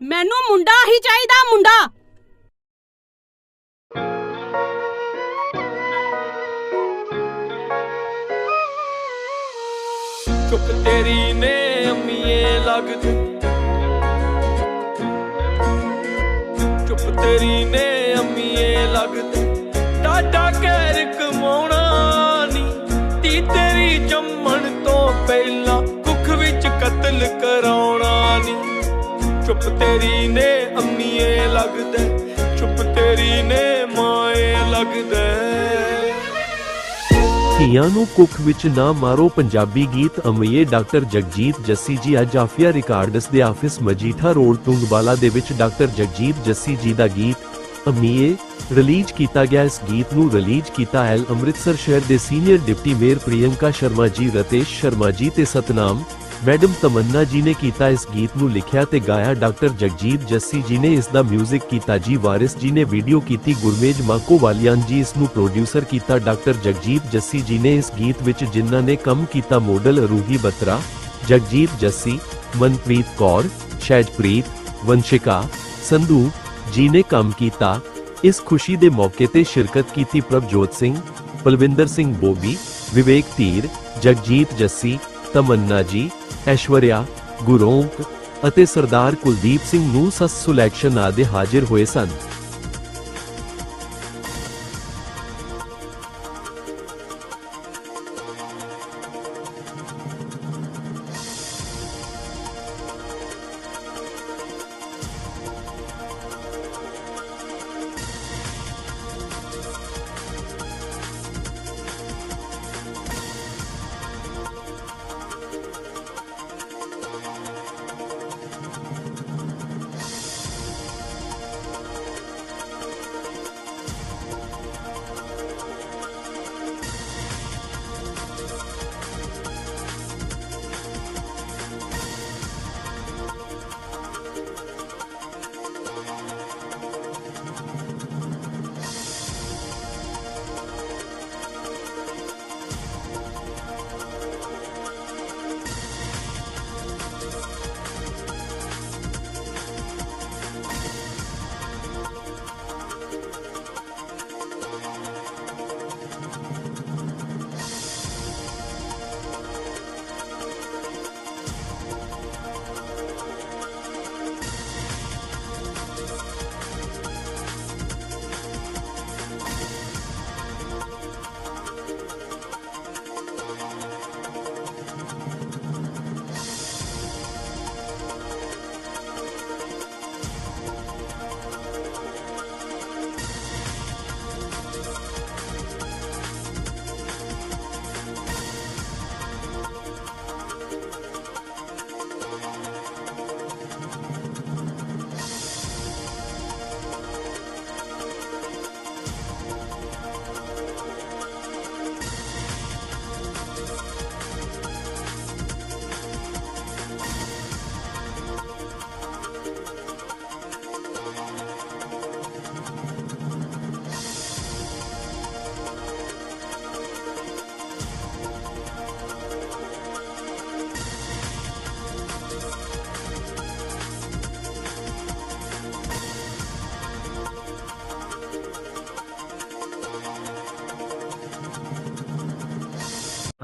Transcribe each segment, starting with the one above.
ਮੈਨੂੰ ਮੁੰਡਾ ਹੀ ਚਾਹੀਦਾ, ਮੁੰਡਾ। ਚੁੱਪ ਤੇਰੀ ਨੇ ਅੰਮੀਏ ਲੱਗਦੀ ਚੁੱਪ ਤੇਰੀ ਨੇ ਅੰਮੀਏ ਲੱਗਦੀ ਚੁੱਪ ਤੇਰੀ ਨੇ ਅੰਮੀਏ ਲੱਗਦੇ ਚੁੱਪ ਤੇਰੀ ਨੇ ਮਾਏ ਲੱਗਦੇ ਧੀਆਂ ਨੂੰ ਕੁੱਖ ਵਿੱਚ ਨਾ ਮਾਰੋ ਪੰਜਾਬੀ ਗੀਤ। ਅਮਈਏ ਡਾਕਟਰ ਜਗਜੀਤ ਜੱਸੀ ਜੀ ਅੱਜ ਆਫੀਆ ਰਿਕਾਰਡਸ ਦੇ ਆਫਿਸ ਮਜੀਠਾ ਰੋਡ ਤੁੰਗਵਾਲਾ ਦੇ ਵਿੱਚ ਡਾਕਟਰ ਜਗਜੀਤ ਜੱਸੀ ਜੀ ਦਾ ਗੀਤ। ਅਮੀਏ ਰਿਲੀਜ਼ ਕੀਤਾ ਗਿਆ ਇਸ ਗੀਤ ਨੂੰ ਰਿਲੀਜ਼ ਕੀਤਾ ਐਲ ਅੰਮ੍ਰਿਤਸਰ ਸ਼ਹਿਰ ਦੇ senior deputy mayor Priyanka Sharma ji, Ratesh Sharma ਜੀ ਤੇ ਸਤਨਾਮ ਮੈਡਮ ਤਮੰਨਾ ਜੀ ਨੇ ਕੀਤਾ ਇਸ ਗੀਤ ਨੂੰ ਲਿਖਿਆ ਤੇ ਗਾਇਆ ਡਾਕਟਰ ਜਗਜੀਤ ਜੱਸੀ ਜੀ ਨੇ ਇਸ ਦਾ 뮤직 ਕੀਤਾ ਜੀ। ਵਾਰਿਸ ਜੀ ਨੇ ਵੀਡੀਓ ਕੀਤੀ। ਗੁਰਮੇਜ ਮਾਕੋ ਜੀ ਇਸ ਨੂੰ ਪ੍ਰੋਡਿਊਸਰ ਕੀਤਾ। ਡਾਕਟਰ ਜਗਜੀਤ ਜੱਸੀ ਜੀ ਨੇ ਇਸ ਗੀਤ ਵਿੱਚ ਜਿਨ੍ਹਾਂ ਨੇ ਕੰਮ ਕੀਤਾ ਮਾਡਲ ਰੂਹੀ ਬਤਰਾ, ਜਗਜੀਤ ਜੱਸੀ, ਮਨਪ੍ਰੀਤ ਕੌਰ, ਸ਼ੈਜਪ੍ਰੀਤ, ਵੰਸ਼ਿਕਾ, ਸੰਧੂ ਜੀ ਨੇ ਕੰਮ ਕੀਤਾ। ਇਸ ਖੁਸ਼ੀ ਦੇ ਮੌਕੇ ਤੇ ਸ਼ਿਰਕਤ ਕੀਤੀ ਪ੍ਰਭਜੋਤ ਸਿੰਘ, ਬਲਵਿੰਦਰ ਸਿੰਘ ਬੋਬੀ, ਵਿਵੇਕ ਧੀਰ, ਜਗਜੀਤ ਜੱਸੀ, ਤਮੰਨਾ ਜੀ ਐਸ਼ਵਰਿਆ ਗੁਰੋਂਕ ਅਤੇ ਸਰਦਾਰ ਕੁਲਦੀਪ ਸਿੰਘ ਨੂੰ ਸਸ ਸਿਲੈਕਸ਼ਨ ਆਦਿ ਹਾਜ਼ਰ ਹੋਏ ਸਨ।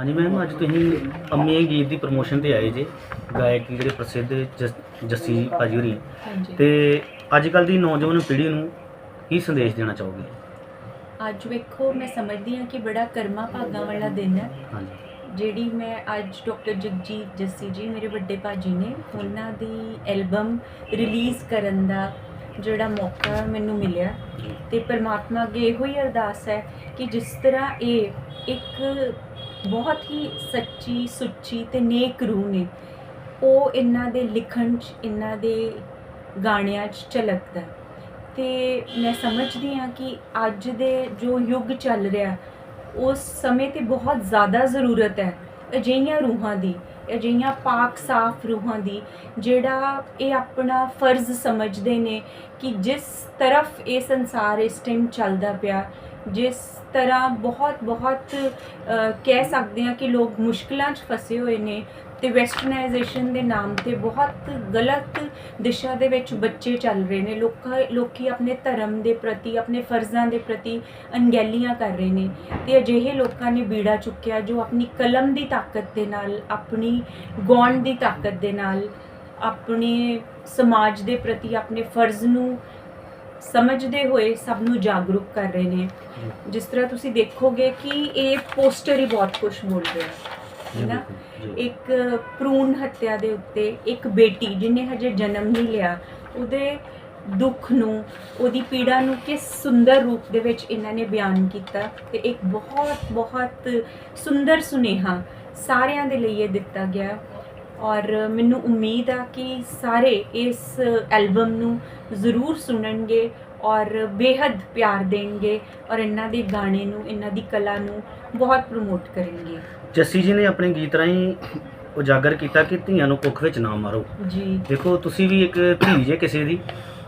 ਹਾਂਜੀ ਮੈਮ ਅੱਜ ਤੁਸੀਂ ਅੰਮੀ ਗੀਤ ਦੀ ਪ੍ਰੋਮੋਸ਼ਨ ਤੇ ਆਏ ਜੇ ਗਾਇਕ ਜਿਹੜੇ ਪ੍ਰਸਿੱਧ ਜਸ- ਜੱਸੀ ਭਾਜੀ ਹੋਰੀ ਹਾਂਜੀ। ਤੇ ਅੱਜ ਕੱਲ ਦੀ ਨੌਜਵਾਨ ਪੀੜ੍ਹੀ ਨੂੰ ਕੀ ਸੰਦੇਸ਼ ਦੇਣਾ ਚਾਹੋਗੇ? ਅੱਜ ਵੇਖੋ ਮੈਂ ਸਮਝਦੀ ਹਾਂ ਕਿ ਬੜਾ ਕਰਮਾ ਭਾਗਾਂ ਵਾਲਾ ਦਿਨ ਹੈ। ਹਾਂਜੀ। ਜਿਹੜੀ ਮੈਂ ਅੱਜ ਡਾਕਟਰ ਜਗਜੀਤ ਜੱਸੀ ਜੀ ਮੇਰੇ ਵੱਡੇ ਭਾਜੀ ਨੇ ਉਹਨਾਂ ਦੀ ਐਲਬਮ ਰਿਲੀਜ਼ ਕਰਨ ਦਾ ਜਿਹੜਾ ਮੌਕਾ ਮੈਨੂੰ ਮਿਲਿਆ। ਤੇ ਪਰਮਾਤਮਾ ਅੱਗੇ ਇਹੋ ਹੀ ਅਰਦਾਸ ਹੈ ਕਿ ਜਿਸ ਤਰ੍ਹਾਂ ਇਹ ਇੱਕ ਬਹੁਤ ਹੀ ਸੱਚੀ, ਸੁੱਚੀ ਤੇ ਨੇਕ ਰੂਹ ਨੇ ਉਹ ਇਹਨਾਂ ਦੇ ਲਿਖਣ 'ਚ, ਇਹਨਾਂ ਦੇ ਗਾਣਿਆਂ 'ਚ ਝਲਕਦਾ ਹੈ। ਤੇ ਮੈਂ ਸਮਝਦੀ ਹਾਂ ਕਿ ਅੱਜ ਦੇ ਜੋ ਯੁੱਗ ਚੱਲ ਰਿਹਾ, ਉਸ ਸਮੇਂ ਤੇ ਬਹੁਤ ਜ਼ਿਆਦਾ ਜ਼ਰੂਰਤ ਹੈ ਅਜਿਹੀਆਂ ਰੂਹਾਂ ਦੀ ਅਜਿਹੀਆਂ ਪਾਕ ਸਾਫ਼ ਰੂਹਾਂ ਦੀ, ਜਿਹੜਾ ਇਹ ਆਪਣਾ ਫਰਜ਼ ਸਮਝਦੇ ਨੇ ਕਿ ਜਿਸ ਤਰਫ ਇਹ ਸੰਸਾਰ ਇਸ ਟਾਈਮ ਚੱਲਦਾ ਪਿਆ, ਜਿਸ ਤਰ੍ਹਾਂ ਬਹੁਤ ਬਹੁਤ ਕਹਿ ਸਕਦੇ ਹਾਂ ਕਿ ਲੋਕ ਮੁਸ਼ਕਲਾਂ 'ਚ ਫਸੇ ਹੋਏ ਨੇ ਤੇ ਵੈਸਟਰਨਾਈਜੇਸ਼ਨ ਦੇ ਨਾਮ ਤੇ ਬਹੁਤ ਗਲਤ ਦਿਸ਼ਾ ਦੇ ਵਿੱਚ ਬੱਚੇ ਚੱਲ ਰਹੇ ਨੇ। ਲੋਕਾਂ, ਲੋਕੀ ਆਪਣੇ ਧਰਮ ਦੇ ਪ੍ਰਤੀ, ਆਪਣੇ ਫਰਜ਼ਾਂ ਦੇ ਪ੍ਰਤੀ ਅਣਗਹਿਲੀਆਂ ਕਰ ਰਹੇ ਨੇ ਤੇ ਅਜਿਹੇ ਲੋਕਾਂ ਨੇ ਬੀੜਾ ਚੁੱਕਿਆ ਜੋ ਆਪਣੀ ਕਲਮ ਦੀ ਤਾਕਤ ਦੇ ਨਾਲ, ਆਪਣੀ ਗੌਣ ਦੀ ਤਾਕਤ ਦੇ ਨਾਲ, ਆਪਣੇ ਸਮਾਜ ਦੇ ਪ੍ਰਤੀ, ਆਪਣੇ ਫਰਜ਼ ਨੂੰ ਸਮਝਦੇ ਹੋਏ ਸਭ ਨੂੰ ਜਾਗਰੂਕ ਕਰ ਰਹੇ ਨੇ। ਜਿਸ ਤਰ੍ਹਾਂ ਤੁਸੀਂ ਦੇਖੋਗੇ ਕਿ ਇਹ ਪੋਸਟਰ ਹੀ ਬਹੁਤ ਕੁਝ ਬੋਲ ਰਿਹਾ ਹੈ ਨਾ? ਜੀ ਇੱਕ ਭਰੂਣ ਹੱਤਿਆ ਦੇ ਉੱਤੇ ਇੱਕ ਬੇਟੀ ਜਿਹਨੇ ਹਜੇ ਜਨਮ ਨਹੀਂ ਲਿਆ ਉਹਦੇ ਦੁੱਖ ਨੂੰ ਉਹਦੀ ਪੀੜਾ ਨੂੰ ਕਿਸ ਸੁੰਦਰ ਰੂਪ ਦੇ ਵਿੱਚ ਇਹਨਾਂ ਨੇ ਬਿਆਨ ਕੀਤਾ ਤੇ ਇੱਕ ਬਹੁਤ ਬਹੁਤ ਸੁੰਦਰ ਸੁਨੇਹਾ ਸਾਰਿਆਂ ਦੇ ਲਈ ਇਹ ਦਿੱਤਾ ਗਿਆ। ਔਰ ਮੈਨੂੰ ਉਮੀਦ ਆ ਕਿ ਸਾਰੇ ਇਸ ਐਲਬਮ ਨੂੰ ਜ਼ਰੂਰ ਸੁਣਨਗੇ ਔਰ ਬੇਹੱਦ ਪਿਆਰ ਦੇਣਗੇ ਔਰ ਇਹਨਾਂ ਦੇ ਗਾਣੇ ਨੂੰ ਇਹਨਾਂ ਦੀ ਕਲਾ ਨੂੰ ਬਹੁਤ ਪ੍ਰਮੋਟ ਕਰਨਗੇ। ਜੱਸੀ ਜੀ ਨੇ ਆਪਣੇ ਗੀਤ ਰਾਹੀਂ ਉਜਾਗਰ ਕੀਤਾ ਕਿ ਧੀਆਂ ਨੂੰ ਕੁੱਖ ਵਿੱਚ ਨਾ ਮਾਰੋ। ਜੀ। ਦੇਖੋ ਤੁਸੀਂ ਵੀ ਇੱਕ ਧੀ ਜੇ ਕਿਸੇ ਦੀ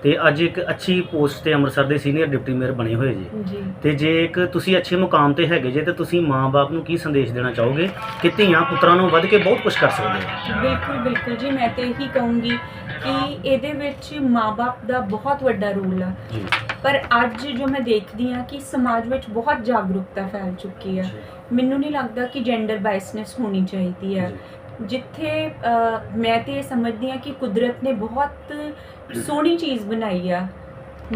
ਤੇ ਅੱਜ ਇੱਕ ਅੱਛੀ ਪੋਸਟ ਤੇ ਅੰਮ੍ਰਿਤਸਰ ਦੇ ਸੀਨੀਅਰ ਡਿਪਟੀ ਮੇਅਰ ਬਣੇ ਹੋਏ ਜੀ। ਤੇ ਜੇ ਇੱਕ ਤੁਸੀਂ ਅੱਛੇ ਮੁਕਾਮ ਤੇ ਹੈਗੇ ਜੇ ਤੇ ਤੁਸੀਂ ਮਾਂ-ਬਾਪ ਨੂੰ ਕੀ ਸੰਦੇਸ਼ ਦੇਣਾ ਚਾਹੋਗੇ ਕਿ ਧੀਆਂ ਪੁੱਤਰਾਂ ਨੂੰ ਵੱਧ ਕੇ ਬਹੁਤ ਕੁਝ ਕਰ ਸਕਦੇ ਆ ਬਿਲਕੁਲ ਬਿਲਕੁਲ ਜੀ ਮੈਂ ਤੇ ਇਹੀ ਕਹੂੰਗੀ ਕਿ ਇਹਦੇ ਵਿੱਚ ਮਾਪੇ ਦਾ ਬਹੁਤ ਵੱਡਾ ਰੋਲ ਆ। ਪਰ ਅੱਜ ਜੋ ਮੈਂ ਦੇਖਦੀ ਆ ਕਿ ਸਮਾਜ ਵਿੱਚ ਬਹੁਤ ਜਾਗਰੂਕਤਾ ਫੈਲ ਚੁੱਕੀ ਆ। ਮੈਨੂੰ ਨਹੀਂ ਲੱਗਦਾ ਕਿ ਜੈਂਡਰ ਬਾਇਸਨੈਸ ਹੋਣੀ ਚਾਹੀਦੀ ਆ। ਜਿੱਥੇ ਮੈਂ ਤੇ ਇਹ ਸਮਝਦੀ ਆ ਕਿ ਕੁਦਰਤ ਨੇ ਬਹੁਤ ਸੋਹਣੀ ਚੀਜ਼ ਬਣਾਈ ਆ।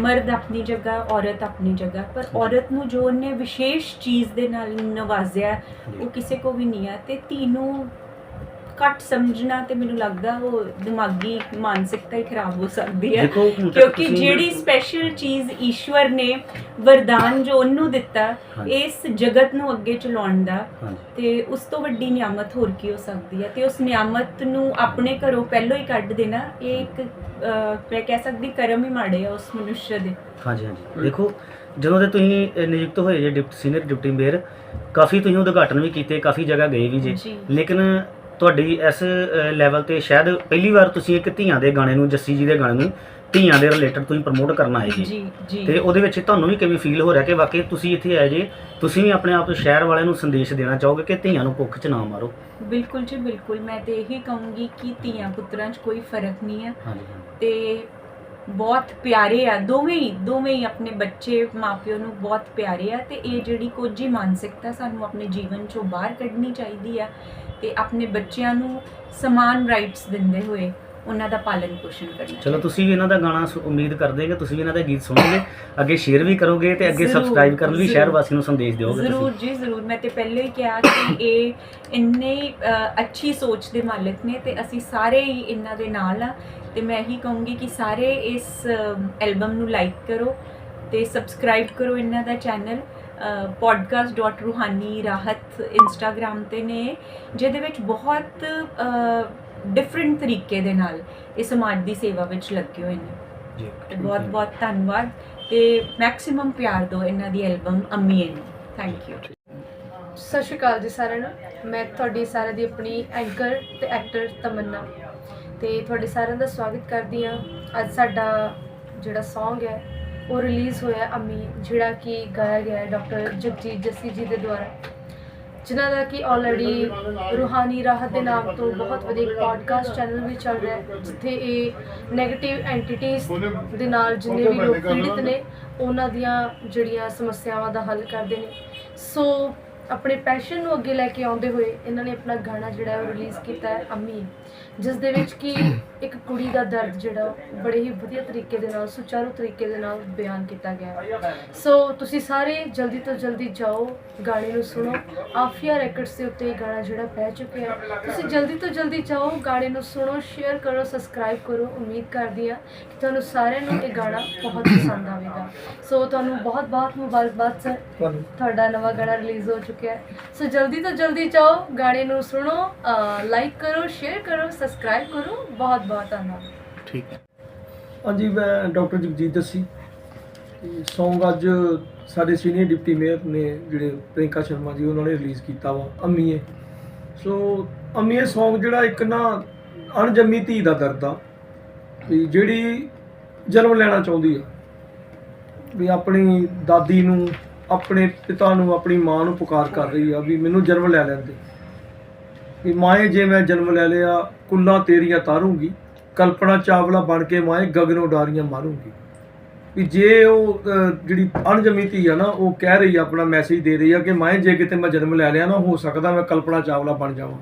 ਮਰਦ ਆਪਣੀ ਜਗ੍ਹਾ ਔਰਤ ਆਪਣੀ ਜਗ੍ਹਾ। ਪਰ ਔਰਤ ਨੂੰ ਜੋ ਉਹਨੇ ਵਿਸ਼ੇਸ਼ ਚੀਜ਼ ਦੇ ਨਾਲ ਨਵਾਜ਼ਿਆ ਉਹ ਕਿਸੇ ਕੋ ਵੀ ਨਹੀਂ ਆ। ਤੇ ਧੀ ਨੂੰ ਘੱਟ ਸਮਝਣਾ ਤੇ ਮੈਨੂੰ ਲੱਗਦਾ ਉਹ ਦਿਮਾਗੀ ਮਾਨਸਿਕਤਾ ਹੀ ਖਰਾਬ ਹੋ ਸਕਦੀ ਹੈ। ਕਿਉਂਕਿ ਜਿਹੜੀ ਸਪੈਸ਼ਲ ਚੀਜ਼ ਈਸ਼ਵਰ ਨੇ ਵਰਦਾਨ ਜੋ ਉਹਨੂੰ ਦਿੱਤਾ। ਇਸ ਜਗਤ ਨੂੰ ਅੱਗੇ ਚਲਾਉਣ ਦਾ ਤੇ ਉਸ ਤੋਂ ਵੱਡੀ ਨਿਆਮਤ ਹੋਰ ਕੀ ਹੋ ਸਕਦੀ ਹੈ? ਤੇ ਉਸ ਨਿਆਮਤ ਨੂੰ ਆਪਣੇ ਘਰੋਂ ਪਹਿਲਾਂ ਹੀ ਕੱਢ ਦੇਣਾ ਇਹ ਇੱਕ ਮੈਂ ਕਹਿ ਸਕਦੀ ਕਰਮ ਹੀ ਮਾੜੇ ਆ ਉਸ ਮਨੁੱਖ ਦੇ। ਹਾਂਜੀ ਹਾਂਜੀ। ਦੇਖੋ ਜਦੋਂ ਦੇ ਤੁਸੀਂ ਨਿਯੁਕਤ ਹੋਏ ਜੇ ਡਿਪਟੀ ਸੀਨੀਅਰ ਡਿਪਟੀ ਮੇਅਰ ਕਾਫੀ ਤੁਸੀਂ ਉਦਘਾਟਨ ਵੀ ਕੀਤੇ ਕਾਫੀ ਜਗ੍ਹਾ ਗਏ ਵੀ ਜੀ। ਲੇਕਿਨ ਤੁਹਾਡੀ ਇਸ ਲੈਵਲ ਤੇ ਸ਼ਾਇਦ ਪਹਿਲੀ ਵਾਰ ਤੁਸੀਂ ਇੱਕ ਧੀਆਂ ਦੇ ਗਾਣੇ ਨੂੰ ਜੱਸੀ ਜੀ ਦੇ ਗਾਣੇ ਨੂੰ ਧੀਆਂ ਦੇ ਰਿਲੇਟਡ ਤੁਸੀਂ ਪ੍ਰਮੋਟ ਕਰਨ ਆਏ ਜੀ। ਤੇ ਉਹਦੇ ਵਿੱਚ ਤੁਹਾਨੂੰ ਵੀ ਕਿਵੇਂ ਫੀਲ ਹੋ ਰਿਹਾ ਕਿ ਵਾਕਈ ਤੁਸੀਂ ਇੱਥੇ ਆਏ ਜੇ ਤੁਸੀਂ ਵੀ ਆਪਣੇ ਆਪ ਸ਼ਹਿਰ ਵਾਲਿਆਂ ਨੂੰ ਸੰਦੇਸ਼ ਦੇਣਾ ਚਾਹੋਗੇ ਕਿ ਧੀਆਂ ਨੂੰ ਕੁੱਖ 'ਚ ਨਾ ਮਾਰੋ? ਬਿਲਕੁਲ ਜੀ ਬਿਲਕੁਲ। ਮੈਂ ਤੇ ਇਹੀ ਕਹੂੰਗੀ ਕਿ ਧੀਆਂ ਪੁੱਤਰਾਂ 'ਚ ਕੋਈ ਫ਼ਰਕ ਨਹੀਂ ਹੈ। ਤੇ ਬਹੁਤ ਪਿਆਰੇ ਆ ਦੋਵੇਂ ਹੀ ਦੋਵੇਂ ਹੀ ਆਪਣੇ ਬੱਚੇ ਮਾਪਿਓ ਨੂੰ ਬਹੁਤ ਪਿਆਰੇ ਆ। ਤੇ ਇਹ ਜਿਹੜੀ ਕੋਝੀ ਮਾਨਸਿਕਤਾ ਸਾਨੂੰ ਆਪਣੇ ਜੀਵਨ ਚੋਂ ਬਾਹਰ ਕੱਢਣੀ ਚਾਹੀਦੀ ਆ ਤੇ ਆਪਣੇ ਬੱਚਿਆਂ ਨੂੰ ਸਮਾਨ ਰਾਈਟਸ ਦਿੰਦੇ ਹੋਏ ਉਹਨਾਂ ਦਾ ਪਾਲਣ ਪੋਸ਼ਣ ਕਰਨਾ ਚਲੋ ਤੁਸੀਂ ਵੀ ਇਹਨਾਂ ਦਾ ਗਾਣਾ ਸੁ- ਉਮੀਦ ਕਰਦੇ ਕਿ ਤੁਸੀਂ ਵੀ ਇਹਨਾਂ ਦਾ ਗੀਤ ਸੁਣੋਗੇ ਅੱਗੇ ਸ਼ੇਅਰ ਵੀ ਕਰੋਗੇ ਤੇ ਅੱਗੇ ਜ਼ਰੂਰ, ਸਬਸਕ੍ਰਾਈਬ ਕਰਨ ਲਈ ਸ਼ਹਿਰ। ਵਾਸੀਆਂ ਨੂੰ ਸੰਦੇਸ਼ ਦਿਓਗੇ ਜ਼ਰੂਰ ਤੁਸੀਂ ਜੀ ਜ਼ਰੂਰ। ਮੈਂ ਤੇ ਪਹਿਲੇ ਹੀ ਕਿਹਾ ਕਿ ਇਹ ਇੰਨੇ ਅ, ਅੱਛੀ ਸੋਚ ਦੇ ਮਾਲਕ ਨੇ ਤੇ ਅਸੀਂ ਸਾਰੇ ਹੀ ਇਹਨਾਂ ਦੇ ਨਾਲ ਆ ਤੇ ਮੈਂ ਇਹੀ ਕਹੂੰਗੀ ਕਿ ਸਾਰੇ ਇਸ ਐਲਬਮ ਨੂੰ ਲਾਈਕ ਕਰੋ ਤੇ ਸਬਸਕ੍ਰਾਈਬ ਕਰੋ ਇਹਨਾਂ ਦਾ ਚੈਨਲ podcast.ruhani rahat ਇੰਸਟਾਗ੍ਰam ਤੇ ਨੇ ਜਿਹਦੇ ਵਿੱਚ ਬਹੁਤ ਡਿਫਰੈਂਟ ਤਰੀਕੇ ਦੇ ਨਾਲ ਇਹ ਸਮਾਜ ਦੀ ਸੇਵਾ ਵਿੱਚ ਲੱਗੇ ਹੋਏ ਨੇ। ਜੀ ਬਹੁਤ ਬਹੁਤ ਧੰਨਵਾਦ ਤੇ ਮੈਕਸਿਮਮ ਪਿਆਰ ਦਿਓ ਇਹਨਾਂ ਦੀ ਐਲਬਮ ਅੰਮੀਏ ਨੂੰ। ਥੈਂਕ ਯੂ ਸਤਿ ਸ਼੍ਰੀ ਅਕਾਲ ਜੀ ਸਾਰਿਆਂ ਨੂੰ। ਮੈਂ ਤੁਹਾਡੀ ਸਾਰਿਆਂ ਦੀ ਆਪਣੀ ਐਂਕਰ ਤੇ ਐਕਟਰ ਤਮੰਨਾ। ਤੇ ਤੁਹਾਡੇ ਸਾਰਿਆਂ ਦਾ ਸਵਾਗਤ ਕਰਦੀ ਹਾਂ। ਅੱਜ ਸਾਡਾ ਜਿਹੜਾ Song ਹੈ ਉਹ ਰਿਲੀਜ਼ ਹੋਇਆ ਅਮੀ, ਜਿਹੜਾ ਕਿ ਗਾਇਆ ਗਿਆ ਹੈ ਡਾਕਟਰ ਜਗਜੀਤ ਜੱਸੀ ਜੀ ਦੇ ਦੁਆਰਾ, ਜਿਨ੍ਹਾਂ ਦਾ ਕਿ ਆਲਰੇਡੀ ਰੂਹਾਨੀ ਰਾਹਤ ਦੇ ਨਾਮ ਤੋਂ ਬਹੁਤ ਵਧੀਆ ਪੋਡਕਾਸਟ ਚੈਨਲ ਵੀ ਚੱਲ ਰਿਹਾ ਹੈ, ਜਿੱਥੇ ਇਹ 네ਗੇਟਿਵ ਐਂਟੀਟੀਜ਼ ਦੇ ਨਾਲ ਜਿੰਨੇ ਵੀ ਲੋਕ ਪੀੜਿਤ ਨੇ, ਉਹਨਾਂ ਦੀਆਂ ਜਿਹੜੀਆਂ ਸਮੱਸਿਆਵਾਂ ਦਾ ਹੱਲ ਕਰਦੇ ਨੇ। ਸੋ ਆਪਣੇ ਪੈਸ਼ਨ ਨੂੰ ਅੱਗੇ ਲੈ ਕੇ ਆਉਂਦੇ ਹੋਏ ਇਹਨਾਂ ਨੇ ਆਪਣਾ ਗਾਣਾ ਜਿਹੜਾ ਹੈ ਉਹ ਰਿਲੀਜ਼ ਕੀਤਾ ਹੈ ਅੰਮੀ। ਜਿਸ ਦੇ ਵਿੱਚ ਕਿ ਇੱਕ ਕੁੜੀ ਦਾ ਦਰਦ ਜਿਹੜਾ ਬੜੇ ਹੀ ਵਧੀਆ ਤਰੀਕੇ ਦੇ ਨਾਲ ਸੁਚਾਰੂ ਤਰੀਕੇ ਦੇ ਨਾਲ ਬਿਆਨ ਕੀਤਾ ਗਿਆ ਹੈ। ਸੋ ਤੁਸੀਂ ਸਾਰੇ ਜਲਦੀ ਤੋਂ ਜਲਦੀ ਜਾਓ ਗਾਣੇ ਨੂੰ ਸੁਣੋ। ਆਫੀਆ ਰੈਕਰਡਸ ਦੇ ਉੱਤੇ ਇਹ ਗਾਣਾ ਜਿਹੜਾ ਪੈ ਚੁੱਕਿਆ ਹੈ। ਤੁਸੀਂ ਜਲਦੀ ਤੋਂ ਜਲਦੀ ਜਾਓ ਗਾਣੇ ਨੂੰ ਸੁਣੋ ਸ਼ੇਅਰ ਕਰੋ ਸਬਸਕ੍ਰਾਈਬ ਕਰੋ। ਉਮੀਦ ਕਰਦੀ ਹਾਂ ਕਿ ਤੁਹਾਨੂੰ ਸਾਰਿਆਂ ਨੂੰ ਇਹ ਗਾਣਾ ਬਹੁਤ ਪਸੰਦ ਆਵੇਗਾ। ਸੋ ਤੁਹਾਨੂੰ ਬਹੁਤ ਬਹੁਤ ਮੁਬਾਰਕਬਾਦ ਸਰ ਤੁਹਾਡਾ ਨਵਾਂ ਗਾਣਾ ਰਿਲੀਜ਼ ਹੋ ਚੁੱਕਿਆ ਹੈ। ਸੋ ਜਲਦੀ ਤੋਂ ਜਲਦੀ ਜਾਓ ਗਾਣੇ ਨੂੰ ਸੁਣੋ ਲਾਈਕ ਕਰੋ ਸ਼ੇਅਰ ਕਰੋ ਸਬਸਕ੍ਰਾਈਬ ਕਰੋ। ਬਹੁਤ ਬਹੁਤ ਧੰਨਵਾਦ। ਹਾਂਜੀ ਮੈਂ ਡਾਕਟਰ ਜਗਜੀਤ ਜੱਸੀ ਸੌਂਗ ਅੱਜ ਸਾਡੇ ਸੀਨੀਅਰ ਡਿਪਟੀ ਮੇਅਰ ਨੇ ਜਿਹੜੇ ਪ੍ਰਿੰਕਾ ਸ਼ਰਮਾ ਜੀ ਉਹਨਾਂ ਨੇ ਰਿਲੀਜ਼ ਕੀਤਾ ਵਾ ਅੰਮੀਏ ਸੋ ਅੰਮੀਏ ਸੌਂਗ ਜਿਹੜਾ ਇੱਕ ਨਾ ਅਣਜੰਮੀ ਧੀ ਦਾ ਦਰਦ ਆ ਵੀ ਜਿਹੜੀ ਜਨਮ ਲੈਣਾ ਚਾਹੁੰਦੀ ਆ ਵੀ ਆਪਣੀ ਦਾਦੀ ਨੂੰ ਆਪਣੇ ਪਿਤਾ ਨੂੰ, ਆਪਣੀ ਮਾਂ ਨੂੰ ਪੁਕਾਰ ਕਰ ਰਹੀ ਆ ਵੀ ਮੈਨੂੰ ਜਨਮ ਲੈ ਲੈਂਦੇ ਵੀ ਮਾਏ, ਜੇ ਮੈਂ ਜਨਮ ਲੈ ਲਿਆ, ਕੁੱਲਾਂ ਤੇਰੀਆਂ ਤਾਰੂੰਗੀ, ਕਲਪਨਾ ਚਾਵਲਾ ਬਣ ਕੇ ਮਾਏ ਗਗਨੋਂ ਡਾਰੀਆਂ ਮਾਰੂੰਗੀ। ਵੀ ਜੇ ਉਹ ਜਿਹੜੀ ਅਣਜਮੀ ਧੀ ਆ ਨਾ, ਉਹ ਕਹਿ ਰਹੀ ਆ, ਆਪਣਾ ਮੈਸੇਜ ਦੇ ਰਹੀ ਆ ਕਿ ਮਾਏ, ਜੇ ਕਿਤੇ ਮੈਂ ਜਨਮ ਲੈ ਲਿਆ ਨਾ, ਹੋ ਸਕਦਾ ਮੈਂ ਕਲਪਨਾ ਚਾਵਲਾ ਬਣ ਜਾਵਾਂ।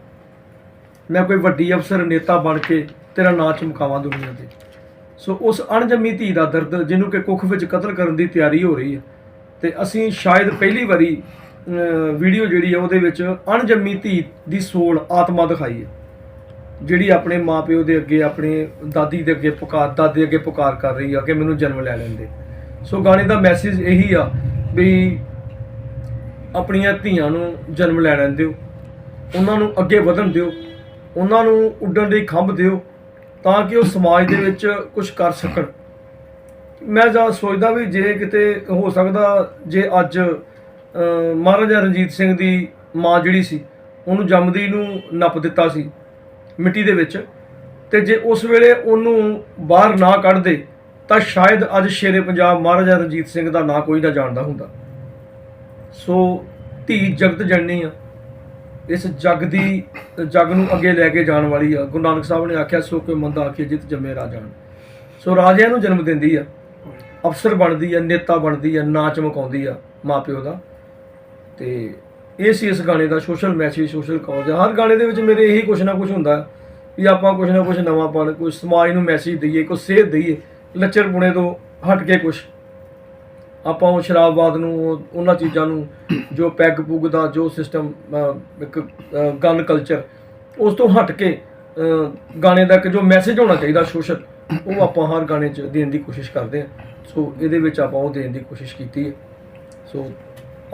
ਮੈਂ ਕੋਈ ਵੱਡੀ ਅਫਸਰ, ਨੇਤਾ ਬਣ ਕੇ ਤੇਰਾ ਨਾਂ ਚਮਕਾਵਾਂ ਦੁਨੀਆ ਤੇ। ਸੋ ਉਸ ਅਣਜਮੀ ਧੀ ਦਾ ਦਰਦ, ਜਿਹਨੂੰ ਕਿ ਕੁੱਖ ਵਿੱਚ ਕਤਲ ਕਰਨ ਦੀ ਤਿਆਰੀ ਹੋ ਰਹੀ ਹੈ ਤੇ ਅਸੀਂ ਸ਼ਾਇਦ ਪਹਿਲੀ ਵਾਰੀ ਵੀਡੀਓ ਜਿਹੜੀ ਆ ਉਹਦੇ ਵਿੱਚ ਅਣਜੰਮੀ ਧੀ ਦੀ ਸੋਲ ਆਤਮਾ ਦਿਖਾਈ ਹੈ। ਜਿਹੜੀ ਆਪਣੇ ਮਾਪਿਓ ਦੇ ਅੱਗੇ, ਆਪਣੇ ਦਾਦੀ ਦੇ ਅੱਗੇ ਪੁਕਾਰ, ਦਾਦੇ ਅੱਗੇ ਪੁਕਾਰ ਕਰ ਰਹੀ ਆ ਕਿ ਮੈਨੂੰ ਜਨਮ ਲੈ ਲੈਂਦੇ। ਸੋ ਗਾਣੇ ਦਾ ਮੈਸੇਜ ਇਹੀ ਆ ਵੀ ਆਪਣੀਆਂ ਧੀਆਂ ਨੂੰ ਜਨਮ ਲੈ ਲੈਣ ਦਿਓ। ਉਹਨਾਂ ਨੂੰ ਅੱਗੇ ਵਧਣ ਦਿਓ। ਉਹਨਾਂ ਨੂੰ ਉੱਡਣ ਲਈ ਖੰਭ ਦਿਓ ਤਾਂ ਕਿ ਉਹ ਸਮਾਜ ਦੇ ਵਿੱਚ ਕੁਝ ਕਰ ਸਕਣ। ਮੈਂ ਜਾਂ ਸੋਚਦਾ ਵੀ ਜੇ ਕਿਤੇ ਹੋ ਸਕਦਾ, ਜੇ ਅੱਜ ਮਹਾਰਾਜਾ ਰਣਜੀਤ ਸਿੰਘ ਦੀ ਮਾਂ ਜਿਹੜੀ ਸੀ, ਉਹਨੂੰ ਜੰਮਦੀ ਨੂੰ ਨੱਪ ਦਿੱਤਾ ਸੀ ਮਿੱਟੀ ਦੇ ਵਿੱਚ, ਤੇ ਜੇ ਉਸ ਵੇਲੇ ਉਹਨੂੰ ਬਾਹਰ ਨਾ ਕੱਢਦੇ, ਤਾਂ ਸ਼ਾਇਦ ਅੱਜ ਸ਼ੇਰੇ ਪੰਜਾਬ ਮਹਾਰਾਜਾ ਰਣਜੀਤ ਸਿੰਘ ਦਾ ਨਾਂ ਕੋਈ ਨਾ ਜਾਣਦਾ ਹੁੰਦਾ। ਸੋ ਧੀ ਜਗਤ ਜਨਨੀ ਆ। ਇਸ ਜਗ ਦੀ, ਜਗ ਨੂੰ ਅੱਗੇ ਲੈ ਕੇ ਜਾਣ ਵਾਲੀ ਆ। ਗੁਰੂ ਨਾਨਕ ਸਾਹਿਬ ਨੇ ਆਖਿਆ ਸੋ ਕੋਈ ਮੰਦਾ ਆਖੇ ਜਿਤ ਜੰਮੇ ਰਾਜਾਨ। ਸੋ ਰਾਜਿਆਂ ਨੂੰ ਜਨਮ ਦਿੰਦੀ ਆ। ਅਫਸਰ ਬਣਦੀ ਆ, ਨੇਤਾ ਬਣਦੀ ਆ ਨਾਂ ਚਮਕਾਉਂਦੀ ਆ ਮਾਪਿਓ ਦਾ। ਤੇ ਇਹ ਸੀ ਇਸ ਗਾਣੇ ਦਾ ਸੋਸ਼ਲ ਮੈਸੇਜ, ਸੋਸ਼ਲ ਕਾਜ਼ ਹਰ ਗਾਣੇ ਦੇ ਵਿੱਚ ਮੇਰੇ ਇਹੀ ਕੁਛ ਨਾ ਕੁਛ ਹੁੰਦਾ ਵੀ ਆਪਾਂ ਕੁਛ ਨਾ ਕੁਛ ਨਵਾਂ ਪੜ ਕੋਈ ਸਮਾਜ ਨੂੰ ਮੈਸੇਜ ਦਈਏ, ਕੋਈ ਸੇਧ ਦਈਏ ਲੱਚਰਪੁਣੇ ਤੋਂ ਹਟ ਕੇ ਕੁਛ। ਆਪਾਂ ਉਹ ਸ਼ਰਾਬਵਾਦ ਨੂੰ ਉਹ- ਉਹਨਾਂ ਚੀਜ਼ਾਂ ਨੂੰ, ਜੋ ਪੈਗ ਪੁਗ ਦਾ, ਜੋ ਸਿਸਟਮ ਇੱਕ ਗਨ ਕਲਚਰ ਉਸ ਤੋਂ ਹਟ ਕੇ ਗਾਣੇ ਦਾ ਇੱਕ ਜੋ ਮੈਸੇਜ ਹੋਣਾ ਚਾਹੀਦਾ ਸੋਸ਼ਲ, ਉਹ ਆਪਾਂ ਹਰ ਗਾਣੇ 'ਚ ਦੇਣ ਦੀ ਕੋਸ਼ਿਸ਼ ਕਰਦੇ ਹਾਂ। ਸੋ ਇਹਦੇ ਵਿੱਚ ਆਪਾਂ ਉਹ ਦੇਣ ਦੀ ਕੋਸ਼ਿਸ਼ ਕੀਤੀ। ਹੈ ਸੋ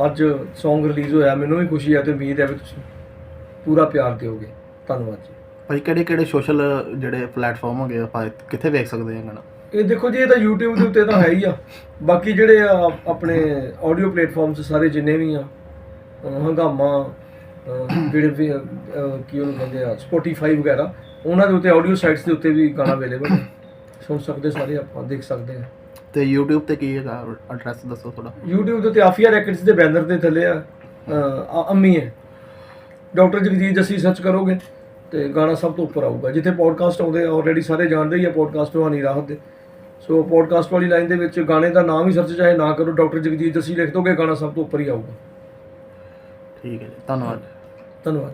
ਅੱਜ Song ਰਿਲੀਜ਼ ਹੋਇਆ ਮੈਨੂੰ ਵੀ ਖੁਸ਼ੀ ਹੈ ਤੇ ਉਮੀਦ ਹੈ ਵੀ ਤੁਸੀਂ ਪੂਰਾ ਪਿਆਰ ਦਿਓਗੇ। ਧੰਨਵਾਦ ਜੀ। ਭਾਈ ਕਿਹੜੇ ਕਿਹੜੇ ਸੋਸ਼ਲ ਜਿਹੜੇ ਪਲੇਟਫਾਰਮ ਹੋ ਗਏ ਆਪਾਂ ਕਿੱਥੇ ਵੇਖ ਸਕਦੇ ਹਾਂ ਗਾਣਾ ਇਹ ਦੇਖੋ ਜੀ ਇਹ ਤਾਂ YouTube ਦੇ ਉੱਤੇ ਤਾਂ ਹੈ ਹੀ ਆ। ਬਾਕੀ ਜਿਹੜੇ ਆ ਆਪਣੇ ਆਡੀਓ ਪਲੇਟਫਾਰਮਸ ਸਾਰੇ ਜਿੰਨੇ ਵੀ ਆ ਹੰਗਾਮਾ ਜਿਹੜੇ ਕੀ ਉਹਨੂੰ ਕਹਿੰਦੇ ਆ Spotify ਵਗੈਰਾ ਉਹਨਾਂ ਦੇ ਉੱਤੇ ਆਡੀਓ ਸਾਈਟਸ ਦੇ ਉੱਤੇ ਵੀ ਗਾਣਾ ਅਵੇਲੇਬਲ ਹੈ ਸੁਣ ਸਕਦੇ ਸਾਰੇ ਆਪਾਂ ਦੇਖ ਸਕਦੇ ਆ। ਤੇ YouTube ਤੇ ਕੀ ਹੈਗਾ ਐਡਰੈਸ ਦੱਸੋ ਥੋੜਾ YouTube ਦੇ ਉੱਤੇ ਆਫੀਆ ਰੈਕਟਸ ਦੇ ਬੈਨਰ ਦੇ ਥੱਲੇ ਆ ਆ- ਅੰਮੀ ਹੈ। ਡਾਕਟਰ ਜਗਜੀਤ ਜੱਸੀ ਸਰਚ ਕਰੋਗੇ ਤੇ ਗਾਣਾ ਸਭ ਤੋਂ ਉੱਪਰ ਆਊਗਾ। ਜਿੱਥੇ ਪੋਡਕਾਸਟ ਆਉਂਦੇ ਆ ਆਲਰੇਡੀ ਸਾਰੇ ਜਾਣਦੇ ਹੀ ਆ ਪੋਡਕਾਸਟ ਵਾਨੀ ਰਾਹਤ ਦੇ ਸੋ ਪੋਡਕਾਸਟ ਵਾਲੀ ਲਾਈਨ ਦੇ ਵਿੱਚ ਗਾਣੇ ਦਾ ਨਾਮ ਹੀ ਸਰਚ ਚਾਹੇ ਨਾ ਕਰੋ ਡਾਕਟਰ ਜਗਜੀਤ ਜੱਸੀ ਲਿਖ ਦੋਗੇ ਗਾਣਾ ਸਭ ਤੋਂ ਉੱਪਰ ਹੀ ਆਊਗਾ। ਠੀਕ ਹੈ ਜੀ ਧੰਨਵਾਦ। ਧੰਨਵਾਦ।